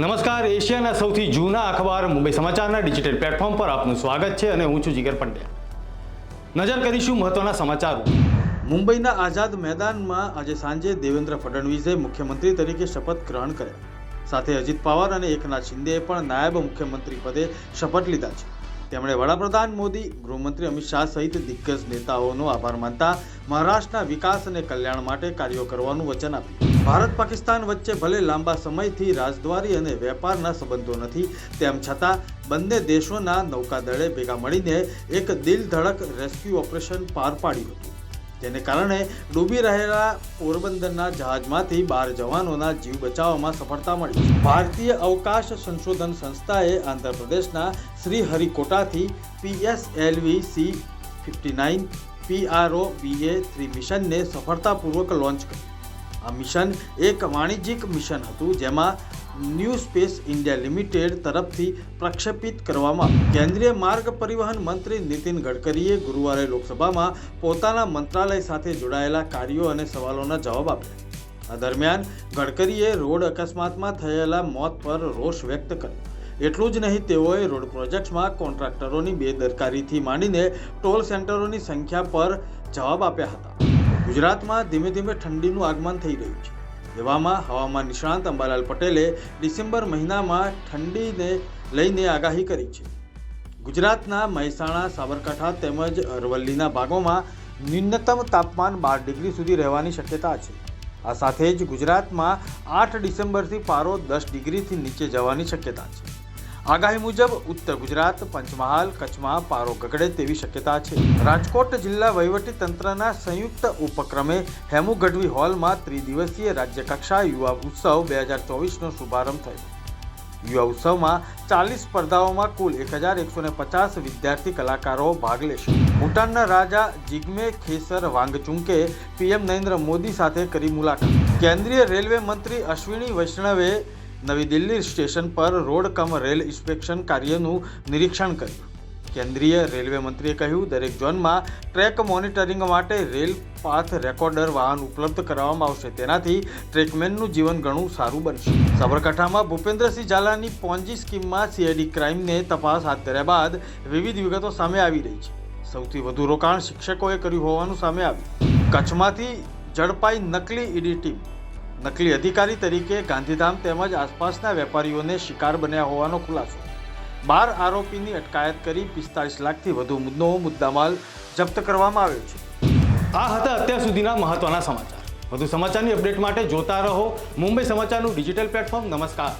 નમસ્કાર, એશિયાના સૌથી જૂના અખબાર મુંબઈ સમાચારના ડિજિટલ પ્લેટફોર્મ પર આપનું સ્વાગત છે અને હું છું જીગર પંડ્યા. નજર કરીશું મહત્વના સમાચારો. મુંબઈના આઝાદ મેદાનમાં આજે સાંજે દેવેન્દ્ર ફડણવીસે મુખ્યમંત્રી તરીકે શપથ ગ્રહણ કર્યા. સાથે અજીત પવાર અને એકનાથ શિંદેએ પણ નાયબ મુખ્યમંત્રી પદે શપથ લીધા છે. તેમણે વડાપ્રધાન મોદી, ગૃહમંત્રી અમિત શાહ સહિત દિગ્ગજ નેતાઓનો આભાર માનતા મહારાષ્ટ્રના વિકાસ અને કલ્યાણ માટે કાર્યો કરવાનું વચન આપ્યું. ભારત પાકિસ્તાન વચ્ચે ભલે લાંબા સમયથી રાજદ્વારી અને વેપારના સંબંધો નથી, તેમ છતાં બંને દેશોના નૌકાદળે ભેગા મળીને એક દિલ ધડક રેસ્ક્યુ ઓપરેશન પાર પાડ્યું હતું. જેને કારણે ડૂબી રહેલા પોરબંદરના જહાજમાંથી બાર જવાનોના જીવ બચાવવામાં સફળતા મળી. ભારતીય અવકાશ સંશોધન સંસ્થાએ આંધ્રપ્રદેશના શ્રીહરિકોટાથી PSLV C fifty nine PRO BA three મિશનને સફળતાપૂર્વક લોન્ચ કર્યું. આ મિશન એક વાણિજ્યિક મિશન હતું, જેમાં ન્યૂ સ્પેસ ઇન્ડિયા લિમિટેડ તરફથી પ્રક્ષેપિત કરવામાં કેન્દ્રીય માર્ગ પરિવહન મંત્રી નીતિન ગડકરીએ ગુરુવારે લોકસભામાં પોતાના મંત્રાલય સાથે જોડાયેલા કાર્યો અને સવાલોના જવાબ આપ્યા. આ દરમિયાન ગડકરીએ રોડ અકસ્માતમાં થયેલા મોત પર રોષ વ્યક્ત કર્યો. એટલું જ નહીં, તેઓએ રોડ પ્રોજેક્ટ્સમાં કોન્ટ્રાક્ટરોની બેદરકારીથી માંડીને ટોલ સેન્ટરોની સંખ્યા પર જવાબ આપ્યા હતા. ગુજરાતમાં ધીમે ધીમે ઠંડીનું આગમન થઈ રહ્યું છે. એવામાં હવામાન નિષ્ણાંત અંબાલાલ પટેલે ડિસેમ્બર મહિનામાં ઠંડીને લઈને આગાહી કરી છે. ગુજરાતના મહેસાણા, સાબરકાંઠા તેમજ અરવલ્લીના ભાગોમાં ન્યૂનતમ તાપમાન બાર ડિગ્રી સુધી રહેવાની શક્યતા છે. આ સાથે જ ગુજરાતમાં આઠ ડિસેમ્બરથી પારો દસ ડિગ્રીથી નીચે જવાની શક્યતા છે. આગાહી મુજબ, ઉત્તર ગુજરાત, પંચમહાલ, કચ્છમાં પારો ગગડે તેવી શક્યતા છે. રાજકોટ જિલ્લા વહીવટી તંત્રના સંયુક્ત ઉપક્રમે હેમુ ગઢવી હોલમાં ત્રિદિવસીય રાજ્યકક્ષા યુવા ઉત્સવ બે હજાર ચોવીસનો શુભારંભ થયો. યુવા ઉત્સવમાં ચાલીસ સ્પર્ધાઓમાં કુલ એક હજાર એકસો ને પચાસ વિદ્યાર્થી કલાકારો ભાગ લેશે. ભૂટાનના રાજા જિગ્મે ખેસર વાંગચુંકે પીએમ નરેન્દ્ર મોદી સાથે કરી મુલાકાત. કેન્દ્રીય રેલવે મંત્રી અશ્વિની વૈષ્ણવે નવી દિલ્હી સ્ટેશન પર રોડ કમ રેલ ઇન્સ્પેક્શન કાર્યનું નિરીક્ષણ કર્યું. કેન્દ્રીય રેલવે મંત્રીએ કહ્યું, દરેક ઝોનમાં ટ્રેક મોનિટરિંગ માટે રેલ પાથ રેકોર્ડર વાહન ઉપલબ્ધ કરાવવામાં આવશે. તેનાથી ટ્રેકમેનનું જીવન ઘણું સારું બનશે. સાબરકાંઠામાં ભૂપેન્દ્રસિંહ ઝાલાની પોન્જી સ્કીમમાં સીઆઈડી ક્રાઇમને તપાસ હાથ ધર્યા બાદ વિવિધ વિગતો સામે આવી રહી છે. સૌથી વધુ રોકાણ શિક્ષકોએ કર્યું હોવાનું સામે આવ્યું. કચ્છમાંથી ઝડપાઈ નકલી ઈડી ટીમ નકલી અધિકારી તરીકે ગાંધીધામ તેમજ આસપાસના વેપારીઓને શિકાર બન્યા હોવાનો ખુલાસો. બાર આરોપીની અટકાયત કરી પિસ્તાળીસ લાખથી વધુ મુદ્દો મુદ્દામાલ જપ્ત કરવામાં આવ્યો છે. આ હતા અત્યાર સુધીના મહત્વના સમાચાર. વધુ સમાચારની અપડેટ માટે જોતા રહો મુંબઈ સમાચારનું ડિજિટલ પ્લેટફોર્મ. નમસ્કાર.